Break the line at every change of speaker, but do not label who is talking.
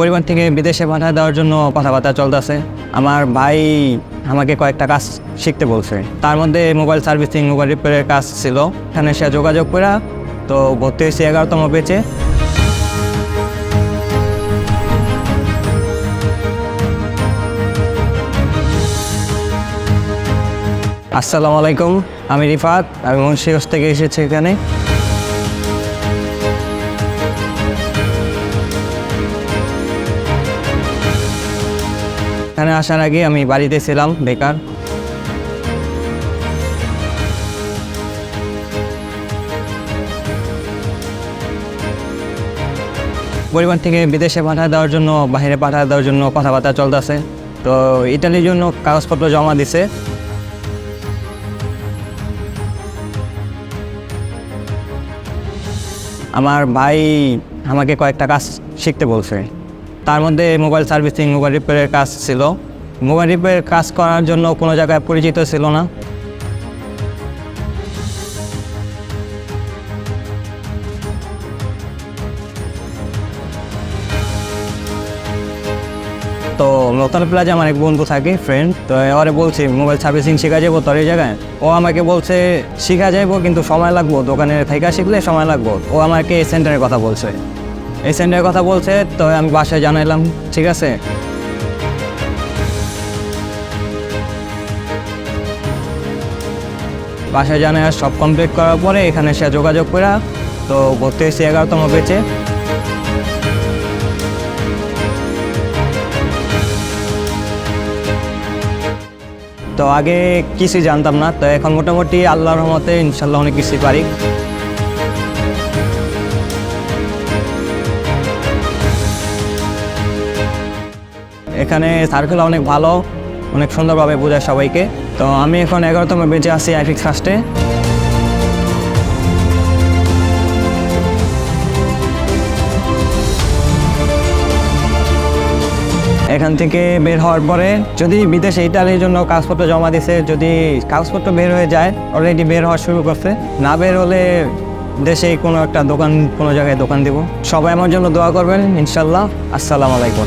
পরিবার থেকে বিদেশে পাঠা দেওয়ার জন্য কথাবার্তা চলতেছে। আমার ভাই আমাকে কয়েকটা কাজ শিখতে বলছে। তার মধ্যে মোবাইল সার্ভিসিং মোবাইল রিপেয়ারের কাজ ছিল। এখানে সে যোগাযোগ করে তো ভর্তি হয়েছে এগারোতম বেচে আসসালামু আলাইকুম, আমি রিফাত, আমি মুন্সিগঞ্জ থেকে এসেছি এখানে। এখানে আসার আগে আমি বাড়িতে ছিলাম, বেকার। পরিবার থেকে বিদেশে পাঠা দেওয়ার জন্য, বাইরে পাঠা দেওয়ার জন্য কথাবার্তা চলতেছে। তো ইটালির জন্য কাগজপত্র জমা দিছে। আমার ভাই আমাকে কয়েকটা কাজ শিখতে বলছে। তার মধ্যে মোবাইল সার্ভিসিং, মোবাইল রিপেয়ারের কাজ ছিল। মোবাইল রিপেয়ার কাজ করার জন্য কোনো জায়গায় পরিচিত ছিল না। তো নতুন প্লাজে আমার এক বন্ধু থাকে ফ্রেন্ড তো ওরে বলছি, মোবাইল সার্ভিসিং শেখা যাব তোর এই জায়গায়? ও আমাকে বলছে, শেখা যাইবো, কিন্তু সময় লাগবো, দোকানে থেকে শিখলে সময় লাগবো। ও আমাকে এই সেন্টারের কথা বলছে। এই সেন্টারের কথা বলছে, তো আমি বাসায় জানাইলাম, ঠিক আছে? বাসায় জানাই সব কমপ্লিট করার পরে এখানে সে যোগাযোগ করে, তো ভর্তি হয়েছে এগারোতম বেচে তো আগে কিছুই জানতাম না, তো এখন মোটামুটি আল্লাহর রহমতে ইনশাল্লাহ অনেক কিছুই পারি। এখানে সার্কেল অনেক ভালো, অনেক সুন্দরভাবে বোঝায় সবাইকে। তো আমি এখন এগারোতম বেঁচে আছি আইফিক্স ফার্স্টে। এখান থেকে বের হওয়ার পরে যদি বিদেশে ইটালির জন্য কাগজপত্র জমা দিছে, যদি কাগজপত্র বের হয়ে যায় অলরেডি বের হওয়া শুরু করছে। না বের হলে দেশে কোনো একটা দোকান, কোনো জায়গায় দোকান দিব। সবাই আমার জন্য দোয়া করবেন, ইনশাল্লাহ। আসসালামু আলাইকুম।